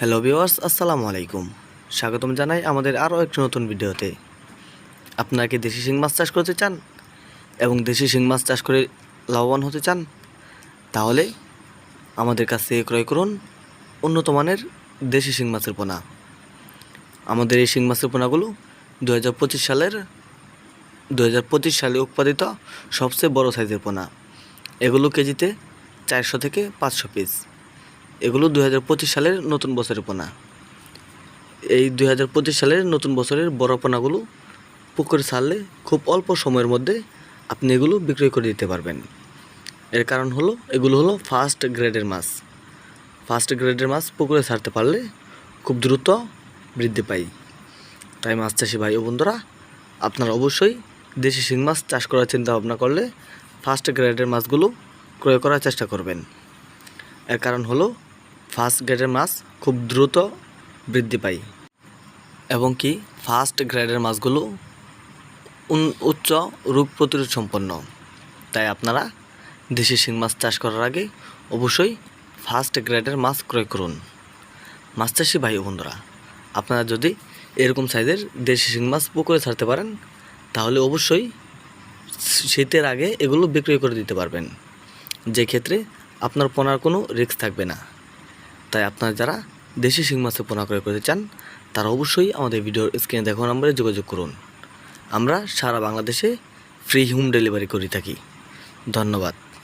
Hello viewers আসসালামু আলাইকুম। স্বাগতম জানাই আমাদের আরও একটি নতুন ভিডিওতে। আপনারা কি দেশি শিং মাছ চাষ করতে চান? এবং দেশি শিং মাছ চাষ করে লাভবান হতে চান? তাহলে আমাদের কাছ ক্রয় করুন উন্নত মানের দেশি শিং মাছের পোনা। আমাদের এই শিং মাছের পোনাগুলো দু হাজার পঁচিশ সালের দু হাজার পঁচিশ সালে উৎপাদিত সবচেয়ে বড় সাইজের পোনা। এগুলো কেজিতে চারশো থেকে পাঁচশো পিস এগুলো দুই হাজার পঁচিশ সালের নতুন বছরের পোনা। এই দুই হাজার পঁচিশ সালের নতুন বছরের বড় পোনাগুলো পুকুরে ছাড়লে খুব অল্প সময়ের মধ্যে আপনি এগুলো বিক্রয় করে দিতে পারবেন। এর কারণ হলো, এগুলো হলো ফার্স্ট গ্রেডের মাছ। ফার্স্ট গ্রেডের মাছ পুকুরে ছাড়তে পারলে খুব দ্রুত বৃদ্ধি পায়। তাই মাছ চাষি ভাই ও বন্ধুরা, আপনারা অবশ্যই দেশি শিং মাছ চাষ করার চিন্তা ভাবনা করলে ফার্স্ট গ্রেডের মাছগুলো ক্রয় করার চেষ্টা করবেন। এর কারণ হলো ফার্স্ট গ্রেডের মাছ খুব দ্রুত বৃদ্ধি পায় এবং কি ফার্স্ট গ্রেডের মাছগুলো উচ্চ রোগ প্রতিরোধ সম্পন্ন। তাই আপনারা দেশি শিং মাছ চাষ করার আগে অবশ্যই ফার্স্ট গ্রেডের মাছ ক্রয় করুন। মাছ চাষি ভাই বন্ধুরা, আপনারা যদি এরকম সাইজের দেশি শিং মাছ পুকুরে ছাড়তে পারেন, তাহলে অবশ্যই শীতের আগে এগুলো বিক্রয় করে দিতে পারবেন। যে ক্ষেত্রে আপনার পোনার কোনো রিস্ক থাকবে না। তাই আপনারা যারা দেশি শিং মাছের পোনা ক্রয় করতে চান, তারা অবশ্যই আমাদের ভিডিওর স্ক্রিনে দেখো নম্বরে যোগাযোগ করুন। আমরা সারা বাংলাদেশে ফ্রি হোম ডেলিভারি করে থাকি। ধন্যবাদ।